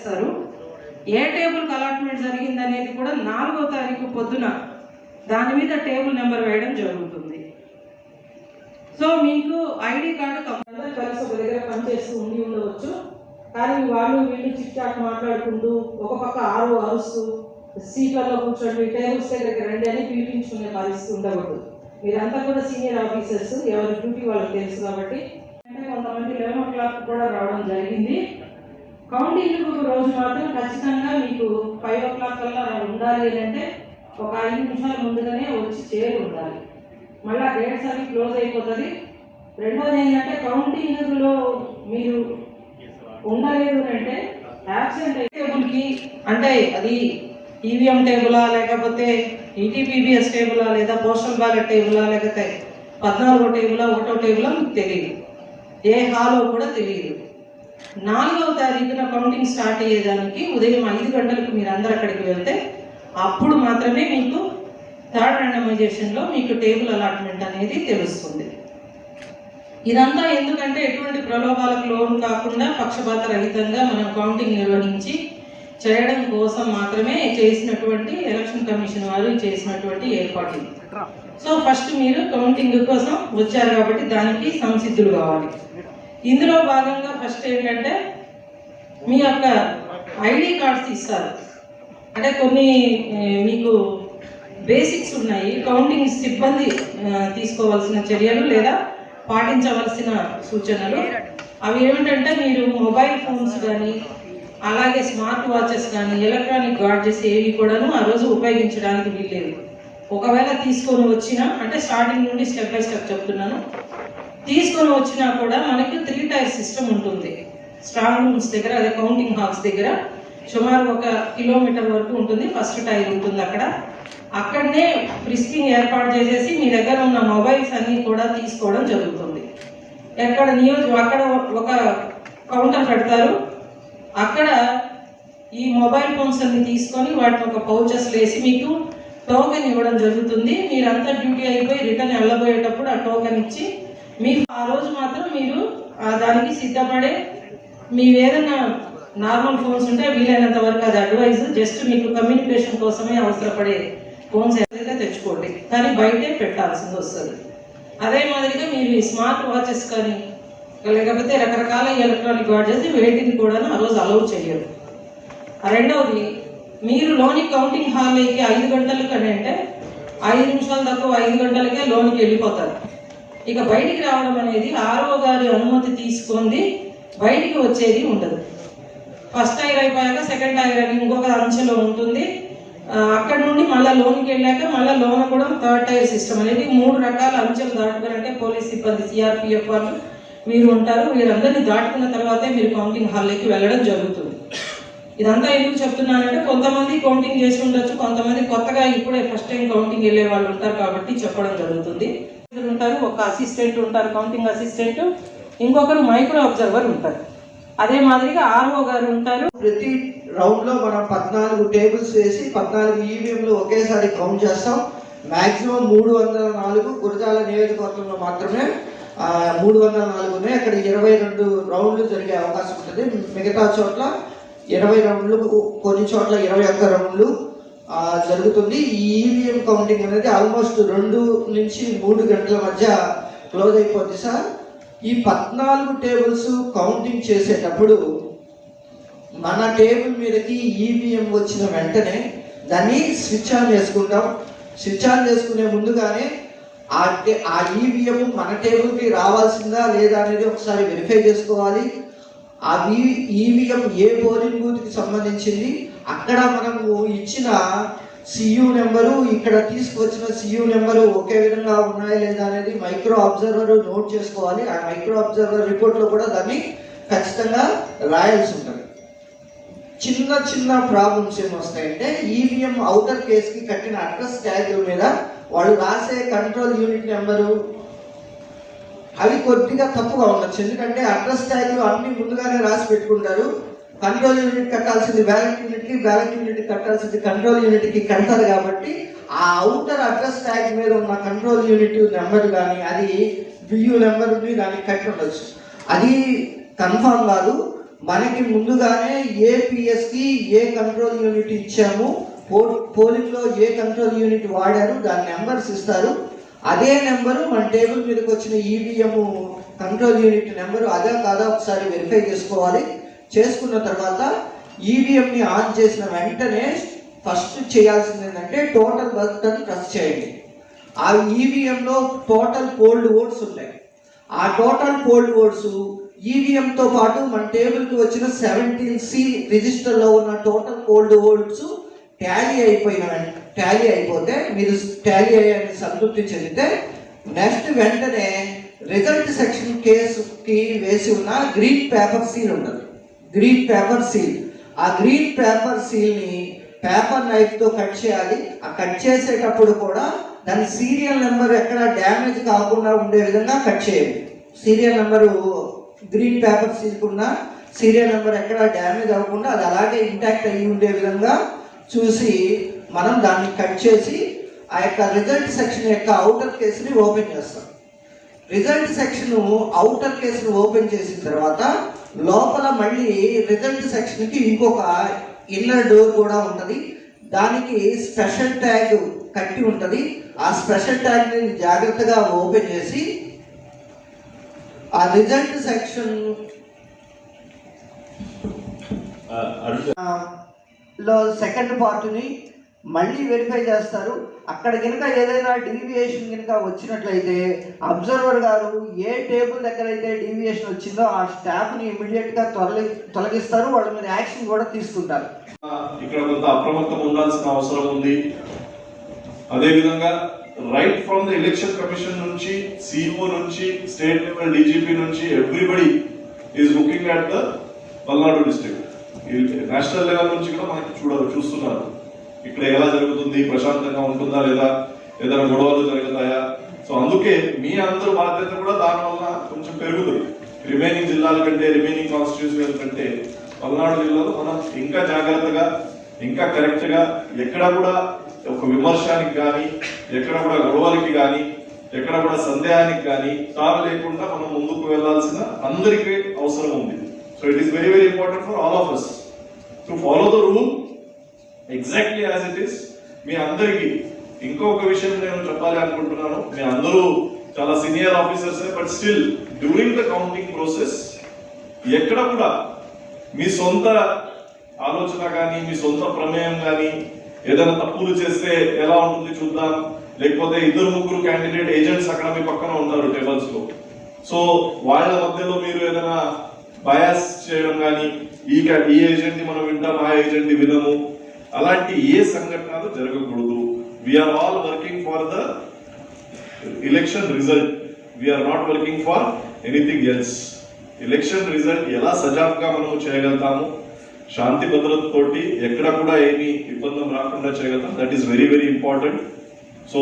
చేస్తారు. ఏ టేబుల్కి అలాట్మెంట్ జరిగింది అనేది కూడా నాలుగో తారీఖు పొద్దున దాని మీద టేబుల్ నెంబర్ వేయడం జరుగుతుంది. సో మీకు ఐడి కార్డు కంపల్సరీ కలిసి ఒక దగ్గర పనిచేస్తూ ఉండి ఉండవచ్చు. కానీ వాళ్ళు వీళ్ళు చిట్ చాట్ మాట్లాడుకుంటూ ఒక పక్క ఆరు అరుస్తూ సీట్లలో కూర్చోండి టేబుల్స్ దగ్గరికి రండి అని పిలిపించుకునే పరిస్థితి ఉండకూడదు. మీరంతా కూడా సీనియర్ ఆఫీసర్స్ ఎవరి డ్యూటీ వాళ్ళకి తెలుసు కాబట్టి. అంటే కొంతమంది లెవెన్ ఓ క్లాక్ కూడా రావడం జరిగింది. కౌంటింగ్ రోజు మాత్రం ఖచ్చితంగా మీకు ఫైవ్ ఓ క్లాక్ కల్లా ఉండాలి అంటే ఒక ఐదు నిమిషాల ముందుగానే వచ్చి చేరి ఉండాలి. మళ్ళీ గేట్స్ అవి క్లోజ్ అయిపోతుంది. రెండోది ఏంటంటే కౌంటింగ్లో మీరు ఉండలేదు అంటే యాబ్సెంట్ టేబుల్కి అంటే అది ఈవీఎం టేబులా లేకపోతే ఈటీపీబీఎస్ టేబులా లేదా పోస్టల్ బ్యాలెట్ టేబులా లేకపోతే పద్నాలుగో టేబులా ఒకటో టేబులా మీకు తెలియదు ఏ హాలో కూడా తెలియదు నాలుగవ తారీఖున కౌంటింగ్ స్టార్ట్ అయ్యేదానికి ఉదయం ఐదు గంటలకు మీరు అందరు అక్కడికి వెళ్తే అప్పుడు మాత్రమే మీకు థర్డ్ రెండమైజేషన్లో మీకు టేబుల్ అలాట్మెంట్ అనేది తెలుస్తుంది. ఇదంతా ఎందుకంటే ఎటువంటి ప్రలోభాలకు లోన్ కాకుండా పక్షపాత రహితంగా మనం కౌంటింగ్ నిర్వహించి చేయడం కోసం మాత్రమే చేసినటువంటి ఎలక్షన్ కమిషన్ వారు చేసినటువంటి ఏర్పాటు సో ఫస్ట్ మీరు కౌంటింగ్ కోసం వచ్చారు కాబట్టి దానికి సంసిద్ధులు కావాలి. ఇందులో భాగంగా ఫస్ట్ ఏంటంటే మీ యొక్క ఐడి కార్డ్స్ ఇస్తారు. అంటే కొన్ని మీకు బేసిక్స్ ఉన్నాయి. కౌంటింగ్ సిబ్బంది తీసుకోవాల్సిన చర్యలు లేదా పాటించవలసిన సూచనలు. అవి ఏమిటంటే మీరు మొబైల్ ఫోన్స్ కానీ అలాగే స్మార్ట్ వాచెస్ కానీ ఎలక్ట్రానిక్ గాడ్జెస్ ఏవి కూడాను ఆ రోజు ఉపయోగించడానికి వీల్లేదు. ఒకవేళ తీసుకొని వచ్చినా అంటే స్టార్టింగ్ నుండి స్టెప్ బై స్టెప్ చెప్తున్నాను. తీసుకొని వచ్చినా కూడా మనకి త్రీ టైర్ సిస్టమ్ ఉంటుంది. స్ట్రాంగ్ రూమ్స్ దగ్గర అదే కౌంటింగ్ హాల్స్ దగ్గర సుమారు ఒక కిలోమీటర్ వరకు ఉంటుంది ఫస్ట్ టైర్ ఉంటుంది అక్కడ. అక్కడనే ఫ్రిస్కింగ్ ఏర్పాటు చేసేసి మీ దగ్గర ఉన్న మొబైల్స్ అన్నీ కూడా తీసుకోవడం జరుగుతుంది. ఎక్కడ నియోజక అక్కడ ఒక కౌంటర్ పెడతారు. అక్కడ ఈ మొబైల్ ఫోన్స్ అన్ని తీసుకొని వాటిని ఒక పౌచెస్ వేసి మీకు టోకెన్ ఇవ్వడం జరుగుతుంది. మీరంతా డ్యూటీ అయిపోయి రిటర్న్ వెళ్ళబోయేటప్పుడు ఆ టోకెన్ ఇచ్చి మీకు ఆ రోజు మాత్రం మీరు ఆ దానికి సిద్ధపడే మీరు ఏదైనా నార్మల్ ఫోన్స్ ఉంటే వీలైనంత వరకు అది అడ్వైజ్ జస్ట్ మీకు కమ్యూనికేషన్ కోసమే అవసరపడే ఫోన్స్ ఏదైతే తెచ్చుకోండి. కానీ బయటే పెట్టాల్సింది వస్తుంది. అదే మాదిరిగా మీరు ఈ స్మార్ట్ వాచెస్ కానీ లేకపోతే రకరకాల ఎలక్ట్రానిక్ వాచెస్ వేటిని కూడా ఆ రోజు అలౌ చేయరు. రెండవది మీరు లోని కౌంటింగ్ హాల్లోకి ఐదు గంటలకు అని అంటే ఐదు నిమిషాలు తక్కువ ఐదు గంటలకే లోనికి వెళ్ళిపోతారు. ఇక బయటికి రావడం అనేది ఆరో గారి అనుమతి తీసుకుంది. బయటికి వచ్చేది ఉండదు. ఫస్ట్ టైర్ అయిపోయాక సెకండ్ టైర్ అని ఇంకొక అంచెలో ఉంటుంది. అక్కడ నుండి మళ్ళీ లోన్కి వెళ్ళాక మళ్ళీ లోన్ కూడా థర్డ్ టైర్ సిస్టమ్ అనేది మూడు రకాల అంచెలు దాటుకున్నారంటే పోలీస్ సిబ్బంది సిఆర్పిఎఫ్ వాళ్ళు మీరు ఉంటారు. వీరందరినీ దాటుకున్న తర్వాతే మీరు కౌంటింగ్ హాల్లోకి వెళ్ళడం జరుగుతుంది. ఇదంతా ఎందుకు చెప్తున్నానంటే కొంతమంది కౌంటింగ్ చేసి ఉండొచ్చు కొంతమంది కొత్తగా ఇప్పుడే ఫస్ట్ టైం కౌంటింగ్ వెళ్ళే వాళ్ళు ఉంటారు కాబట్టి చెప్పడం జరుగుతుంది. ఉంటారు ఒక అసిస్టెంట్ ఉంటారు కౌంటింగ్ అసిస్టెంట్ ఇంకొకరు మైక్రో అబ్జర్వర్ ఉంటారు. అదే మాదిరిగా ఆర్ఓ గారు ఉంటారు. ప్రతి రౌండ్లో మనం పద్నాలుగు టేబుల్స్ వేసి పద్నాలుగు ఈవీఎంలు ఒకేసారి కౌంట్ చేస్తాం. మాక్సిమం మూడు వందల నాలుగు గురజాల నియోజకవర్గంలో మాత్రమే మూడు వందల నాలుగు ఉన్నాయి అక్కడ ఇరవై రెండు రౌండ్లు జరిగే అవకాశం ఉంటుంది. మిగతా చోట్ల ఇరవై రౌండ్లు కొన్ని చోట్ల ఇరవై ఒక్క రౌండ్లు జరుగుతుంది. ఈ ఈవీఎం కౌంటింగ్ అనేది ఆల్మోస్ట్ రెండు నుంచి మూడు గంటల మధ్య క్లోజ్ అయిపోద్ది సార్. ఈ పద్నాలుగు టేబుల్స్ కౌంటింగ్ చేసేటప్పుడు మన టేబుల్ మీదకి ఈవీఎం వచ్చిన వెంటనే దాన్ని స్విచ్ ఆన్ చేసుకుంటాం. స్విచ్ ఆన్ చేసుకునే ముందుగానే ఆ ఆ ఈవీఎం మన టేబుల్కి రావాల్సిందా లేదా అనేది ఒకసారి వెరిఫై చేసుకోవాలి. ఆ ఈవీఎం ఏ పోలింగ్ బూత్కి సంబంధించింది? అక్కడ మనము ఇచ్చిన సియు నెంబరు ఇక్కడ తీసుకువచ్చిన సియు నెంబరు ఒకే విధంగా ఉన్నాయా లేదా అనేది మైక్రో అబ్జర్వర్ నోట్ చేసుకోవాలి. ఆ మైక్రో అబ్జర్వర్ రిపోర్ట్లో కూడా దాన్ని ఖచ్చితంగా రాయాల్సి ఉంటుంది. చిన్న చిన్న ప్రాబ్లమ్స్ ఏమొస్తాయంటే ఈవీఎం అవుటర్ కేస్కి కట్టిన అడ్రస్ ట్యాగ్ మీద వాళ్ళు రాసే కంట్రోల్ యూనిట్ నెంబరు అవి కొద్దిగా తప్పుగా ఉండొచ్చు. ఎందుకంటే అడ్రస్ ట్యాగ్లు అన్ని ముందుగానే రాసి పెట్టుకుంటారు. కంట్రోల్ యూనిట్ కట్టాల్సింది బ్యాలెట్ యూనిట్కి బ్యాలెట్ యూనిట్ కట్టాల్సింది కంట్రోల్ యూనిట్కి కడతారు కాబట్టి ఆ అవుటర్ అడ్రస్ ట్యాగ్ మీద ఉన్న కంట్రోల్ యూనిట్ నెంబర్ కానీ అది బియ్యూ నెంబర్ ఉంది దానికి కట్టి ఉండొచ్చు. అది కన్ఫామ్ కాదు. మనకి ముందుగానే ఏ పిఎస్కి ఏ కంట్రోల్ యూనిట్ ఇచ్చాము పో- పోలింగ్లో ఏ కంట్రోల్ యూనిట్ వాడారు దాని నెంబర్స్ ఇస్తారు. అదే నెంబరు మన టేబుల్ మీదకి వచ్చిన ఈవీఎం కంట్రోల్ యూనిట్ నెంబరు అదే కాదా ఒకసారి వెరిఫై చేసుకోవాలి. చేసుకున్న తర్వాత ఈవీఎంని ఆన్ చేసిన వెంటనే ఫస్ట్ చేయాల్సింది ఏంటంటే టోటల్ బటన్ ప్రెస్ చేయండి. ఆ ఈవీఎంలో టోటల్ కోల్డ్ ఓట్స్ ఉంటాయి ఆ టోటల్ కోల్డ్ ఓట్స్ ఈవీఎంతో పాటు మన టేబుల్కి వచ్చిన సెవెంటీన్ సి రిజిస్టర్లో ఉన్న టోటల్ కోల్డ్ ఓట్స్ ట్యాలీ అయిపోయిన ట్యాలీ అయిపోతే మీరు ట్యాలీ అయ్యాన్ని సంతృప్తి చెందితే నెక్స్ట్ వెంటనే రిజల్ట్ సెక్షన్ కేసుకి వేసి ఉన్న గ్రీన్ పేపర్ సీల్ ఉంటుంది. Green paper seal. ఆ గ్రీన్ పేపర్ సీల్ని పేపర్ నైఫ్తో కట్ చేయాలి. ఆ కట్ చేసేటప్పుడు కూడా దాని సీరియల్ నెంబర్ ఎక్కడ డ్యామేజ్ కాకుండా ఉండే విధంగా కట్ చేయాలి serial number green paper seal serial number ఎక్కడ డ్యామేజ్ అవ్వకుండా అది అలాగే ఇంటాక్ట్ అయ్యి ఉండే విధంగా చూసి మనం దాన్ని కట్ చేసి ఆ యొక్క రిజల్ట్ సెక్షన్ యొక్క అవుటర్ కేసుని ఓపెన్ చేస్తాం. రిజల్ట్ సెక్షన్ అవుటర్ కేసును ఓపెన్ చేసిన తర్వాత లోపల మళ్ళీ రిజల్ట్ సెక్షన్కి ఇంకొక ఇన్నర్ డోర్ కూడా ఉంటది. దానికి స్పెషల్ ట్యాగ్ కట్టి ఉంటది. ఆ స్పెషల్ ట్యాగ్ని జాగ్రత్తగా ఓపెన్ చేసి ఆ రిజల్ట్ సెక్షన్లో సెకండ్ పార్ట్ని మళ్ళీ వెరిఫై చేస్తారు. అక్కడ కనుక ఏదైనా డీవియేషన్ కనుక వచ్చినట్లయితే అబ్జర్వర్ గారు ఏ టేబుల్ దగ్గర అయితే డీవియేషన్ వచ్చిందో ఆ స్టాఫ్ని ఇమీడియట్గా తొలగి తొలగిస్తారు. వాళ్ళ మీద యాక్షన్ కూడా తీసుకుంటారు. ఇక్కడ కొంత అప్రమత్తం ఉండాల్సిన అవసరం ఉంది. అదేవిధంగా right from the election commission నుంచి సిఇఓ నుంచి స్టేట్ లెవెల్ డీజీపీ నుంచి everybody is looking at the Palnadu district national level నుంచి కూడా మనకి చూడ చూస్తున్నారు. ఇక్కడ ఎలా జరుగుతుంది? ప్రశాంతంగా ఉంటుందా లేదా? ఏదైనా గొడవలు జరుగుతాయా? సో అందుకే మీ అందరూ బాధ్యత కూడా దానివల్ల కొంచెం పెరుగుతుంది. రిమైనింగ్ జిల్లాల కంటే రిమైనింగ్ కాన్స్టిట్యూషన్ కంటే పల్నాడు జిల్లాలో మనం ఇంకా జాగ్రత్తగా ఇంకా కరెక్ట్గా ఎక్కడ కూడా ఒక విమర్శానికి కానీ ఎక్కడ కూడా గొడవలకి కానీ ఎక్కడ కూడా సందేహానికి కానీ తాగు లేకుండా మనం ముందుకు వెళ్ళాల్సిన అందరికీ అవసరం ఉంది. So it is very very important for all of us to follow the rule exactly as it is మీ అందరికి ఇంకొక విషయం నేను చెప్పాలి అనుకుంటున్నాను. మీ అందరూ చాలా senior officers but still during the counting process ఎక్కడ కూడా మీ సొంత ఆలోచన కానీ మీ సొంత ప్రమేయం కానీ ఏదైనా తప్పులు చేస్తే ఎలా ఉంటుంది చూద్దాం. లేకపోతే ఇద్దరు ముగ్గురు క్యాండిడేట్ ఏజెంట్స్ అక్కడ మీ పక్కన ఉంటారు టేబుల్స్లో. సో వాళ్ళ మధ్యలో మీరు ఏదైనా బయాస్ చేయడం కానీ ఈ ఈ ఏజెంట్ని మనం వింటాం ఆ ఏజెంట్ని వినము. అలాంటి ఏ సంఘటనలు జరగకూడదు. We are all working for the election result we are not working for anything else election result ఎలా సజావుగా మనం చేయగలుగుతాము? శాంతి భద్రతతోటి ఎక్కడ కూడా ఏమి ఇబ్బంది రాకుండా చేయగలుగుతాం. That is very very important so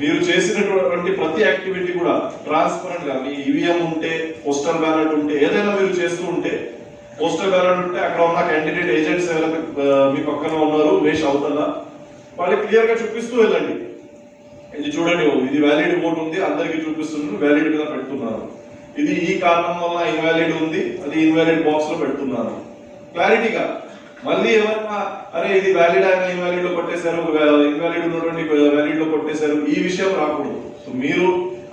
మీరు చేసినటువంటి ప్రతి యాక్టివిటీ కూడా ట్రాన్స్పరెంట్గా మీ ఈవీఎం ఉంటే పోస్టల్ బ్యాలెట్ ఉంటే ఏదైనా మీరు చేస్తూ ఉంటే పోస్టల్ బ్యాలెట్ ఉంటే అక్కడ ఉన్న క్యాండిడేట్ ఏజెంట్స్ ఎవరైతే మీ పక్కన ఉన్నారు వేష్ అవుతుందా వాళ్ళకి క్లియర్గా చూపిస్తూ వెళ్ళండి. ఇది చూడండి ఇది వ్యాలిడ్ ఓట్ ఉంది అందరికి చూపిస్తున్నారు వ్యాలిడ్ మీద పెడుతున్నారు. ఇది ఈ కారణం వల్ల ఇన్వాలిడ్ ఉంది అది ఇన్వాలిడ్ బాక్స్లో పెడుతున్నారు. క్లారిటీగా మళ్ళీ ఎవరైనా అరే ఇది వ్యాలిడ్ అయిన ఇన్వాలిడ్లో కొట్టేశారు ఇన్వాలిడ్ ఉన్నటువంటి వ్యాలిడ్లో కొట్టేశారు ఈ విషయం రాకూడదు. సో మీరు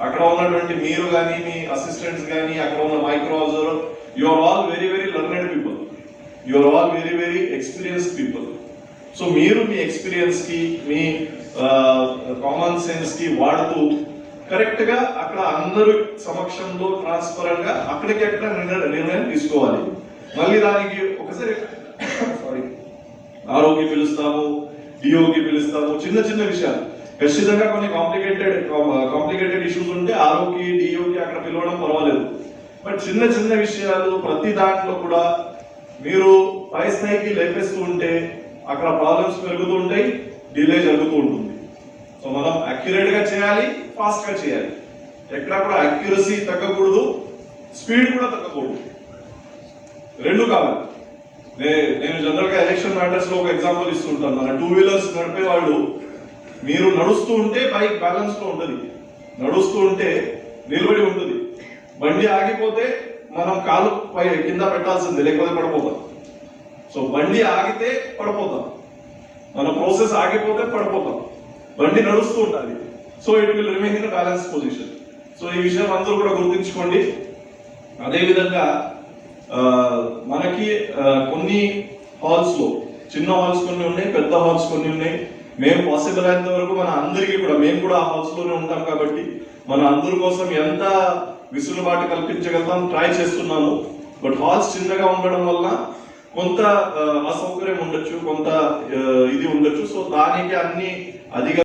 అక్కడ ఉన్నటువంటి మీరు కానీ మీ అసిస్టెంట్స్ కానీ అక్కడ ఉన్న micro observer you are all very you are all very very experience people. So మీరు మీ ఎక్స్పీరియన్స్కి మీ కామన్ సెన్స్కి వాడుతూ కరెక్ట్గా అక్కడ అందరి సమక్షంలో ట్రాన్స్పరెంట్గా అక్కడికి అక్కడ నిర్ణయం తీసుకోవాలి. మళ్ళీ దానికి ఒకసారి సారీ ఆరోగ్య పిలుస్తాము డిఓకి పిలుస్తాము చిన్న చిన్న విషయాలు. ఖచ్చితంగా కొన్ని కాంప్లికేటెడ్ కాంప్లికేటెడ్ ఇష్యూస్ ఉంటే ఆరోగ్య డిఓకి అక్కడ పిలవడం పర్వాలేదు. బట్ చిన్న చిన్న విషయాలు ప్రతి దాంట్లో కూడా మీరు పై స్థాయికి లేపేస్తూ ఉంటే అక్కడ ప్రాబ్లమ్స్ పెరుగుతూ ఉంటాయి డిలే జరుగుతూ ఉంటుంది. సో మనం అక్యురేట్గా చేయాలి ఫాస్ట్గా చేయాలి. ఎక్కడ కూడా అక్యురసీ తగ్గకూడదు స్పీడ్ కూడా తగ్గకూడదు. రెండు కావాలి. నేను జనరల్గా ఎలక్షన్ మ్యాటర్స్లో ఒక ఎగ్జాంపుల్ ఇస్తుంటాను. మన టూ వీలర్స్ నడిపే వాళ్ళు మీరు నడుస్తూ ఉంటే బైక్ బ్యాలెన్స్లో ఉంటుంది. నడుస్తూ ఉంటే నిలబడి ఉంటుంది. బండి ఆగిపోతే మనం కాలు పై కింద పెట్టాల్సిందే లేకపోతే పడిపోతాం. సో బండి ఆగితే పడిపోతాం. మన ప్రాసెస్ ఆగిపోతే పడిపోతాం. బండి నడుస్తూ ఉండాలి. So it will remain in balance position so ఈ విషయం అందరూ కూడా గుర్తుంచుకోండి. అదేవిధంగా మనకి కొన్ని హాల్స్లో చిన్న హాల్స్ కొన్ని ఉన్నాయి పెద్ద హాల్స్ కొన్ని ఉన్నాయి. మేము పాసిబుల్ అయినంత వరకు మన అందరికీ కూడా మేము కూడా ఆ హాల్స్లోనే ఉంటాం కాబట్టి మన అందరి కోసం ఎంత విసులుబాటు కల్పించగలుగుతాం ట్రై చేస్తున్నాము. బట్ హాల్స్ చిన్నగా ఉండడం వల్ల కొంత అసౌకర్యం ఉండొచ్చు కొంత ఇది ఉండొచ్చు. సో దానికి అన్ని అధిక